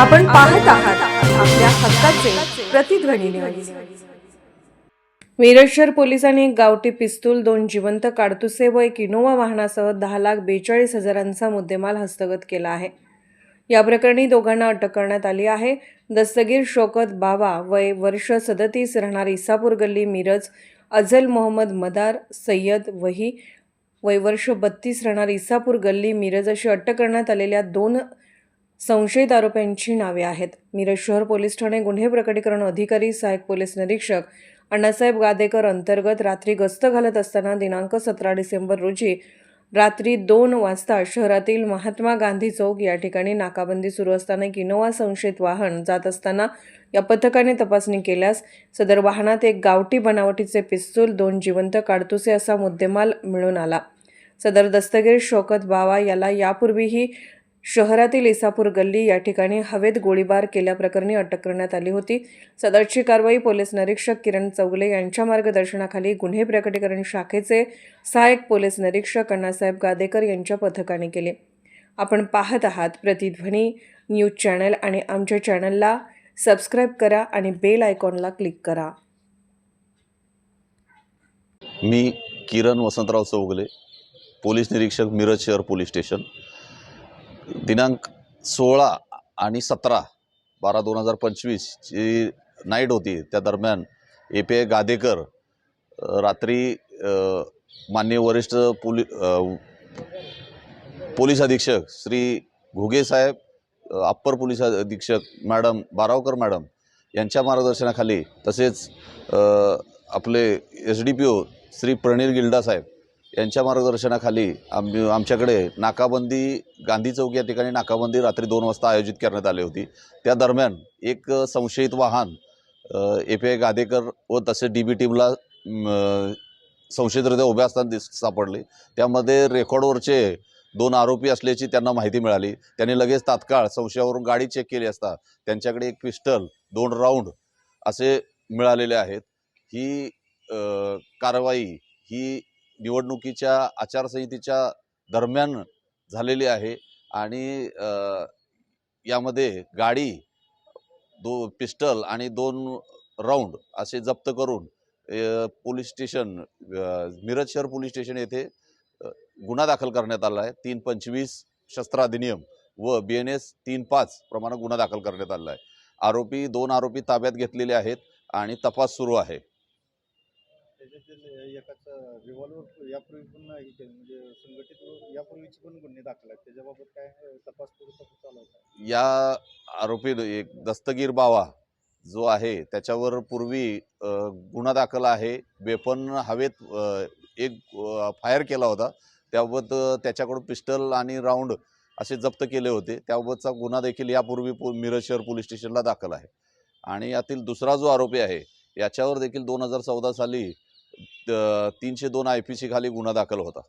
आपण पाहत आहात आपल्या हक्काचे प्रतिध्वनी न्यूज पोलिसांनी एक गावठी पिस्तूल दोन जिवंत काडतुसे व एक इनोवा वाहनासह दहा लाख बेचाळीस हजारांचा मुद्देमाल हस्तगत केला आहे. या प्रकरणी दोघांना अटक करण्यात आली आहे. दस्तगीर शोकत बावा वय वर्ष सदतीस राहणार इसापूर गल्ली मिरज अझल मोहम्मद मदार सय्यद वही वय वर्ष बत्तीस राहणार इसापूर गल्ली मिरज अशी अटक करण्यात आलेल्या दोन संशयित आरोपींची नावे आहेत. मिरज शहर पोलीस ठाणे गुन्हे प्रकटीकरण अधिकारी सहाय्यक पोलीस निरीक्षक अण्णासाहेब गादेकर अंतर्गत रात्री गस्त घालत असताना दिनांक सतरा डिसेंबर रोजी रात्री दोन वाजता शहरातील महात्मा गांधी चौक या ठिकाणी नाकाबंदी सुरू असताना एक इनोवा संशयित वाहन जात असताना या पथकाने तपासणी केल्यास सदर वाहनात एक गावठी बनावटीचे पिस्तूल दोन जिवंत काडतुसे असा मुद्देमाल मिळून आला. सदर दस्तगीर शोकत बावा याला यापूर्वीही शहरातील इसापूर गल्ली या ठिकाणी हवेत गोळीबार केल्याप्रकरणी अटक करण्यात आली होती. सदरची कारवाई पोलीस निरीक्षक किरण चौगले यांच्या मार्गदर्शनाखाली गुन्हे प्रकटीकरण शाखेचे सहाय्यक पोलीस निरीक्षक अण्णासाहेब गादेकर यांच्या पथकाने केले. आपण पाहत आहात प्रतिध्वनी न्यूज चॅनल आणि आमच्या चॅनलला सबस्क्राईब करा आणि बेल आयकॉनला क्लिक करा. मी किरण वसंतराव चौगले पोलीस निरीक्षक मिरज शहर पोलीस स्टेशन. दिनांक सोळा आणि सतरा बारा दोन हजार पंचवीस जी नाईट होती. त्या दरम्यान ए पी आय गादेकर रात्री माननीय वरिष्ठ पोली पोलीस अधीक्षक श्री घुगेसाहेब अप्पर पोलीस अधीक्षक मॅडम बारावकर मॅडम यांच्या मार्गदर्शनाखाली तसेच आपले S D P O Shri Pranil Gilda साहेब यांच्या मार्गदर्शनाखाली आम आमच्याकडे नाकाबंदी गांधी चौक या ठिकाणी नाकाबंदी रात्री दोन वाजता आयोजित करण्यात आली होती. त्या दरम्यान एक संशयित वाहन ए पी आय गादेकर व तसे डी बी टीमला संशयितरित्या उभ्या असताना दिस सापडले. त्यामध्ये रेकॉर्डवरचे दोन आरोपी असल्याची त्यांना माहिती मिळाली. त्यांनी लगेच तात्काळ संशयावरून गाडी चेक केली असता त्यांच्याकडे एक पिस्टल दोन राऊंड असे मिळालेले आहेत. ही कारवाई ही निवडणुकीच्या आचारसंहितेच्या दरम्यान झालेली आहे आणि यामध्ये गाडी दो पिस्टल आणि दोन राऊंड असे जप्त करून पोलीस स्टेशन मिरज शहर पोलीस स्टेशन येथे गुन्हा दाखल करण्यात आला आहे. तीन पंचवीस शस्त्र अधिनियम व बी एन एस तीन पाच प्रमाणे गुन्हा दाखल करण्यात आला आहे. आरोपी दोन आरोपी ताब्यात घेतलेले आहेत आणि तपास सुरू आहे. त्याच्यातील एकाचा रिव्हॉल्वर यापूर्वी पण हे केलं म्हणजे संघटित व यापूर्वीचे पण गुन्हे दाखल आहेत. त्याच्याबाबत काय तपास करू तपास चालू आहे? या आरोपी एक दस्तगीर बावा जो आहे त्याच्यावर पूर्वी गुन्हा दाखल आहे. वेपन हवेत एक फायर केला होता. त्याबाबत त्याच्याकडून पिस्टल आणि राऊंड असे जप्त केले होते. त्याबाबतचा गुन्हा देखील यापूर्वी पो मिरज शहर पोलीस स्टेशनला दाखल आहे. आणि यातील दुसरा जो आरोपी आहे याच्यावर देखील दोन हजार चौदा साली तीनशे दोन आय पी सी खाली गुन्हा दाखल होता.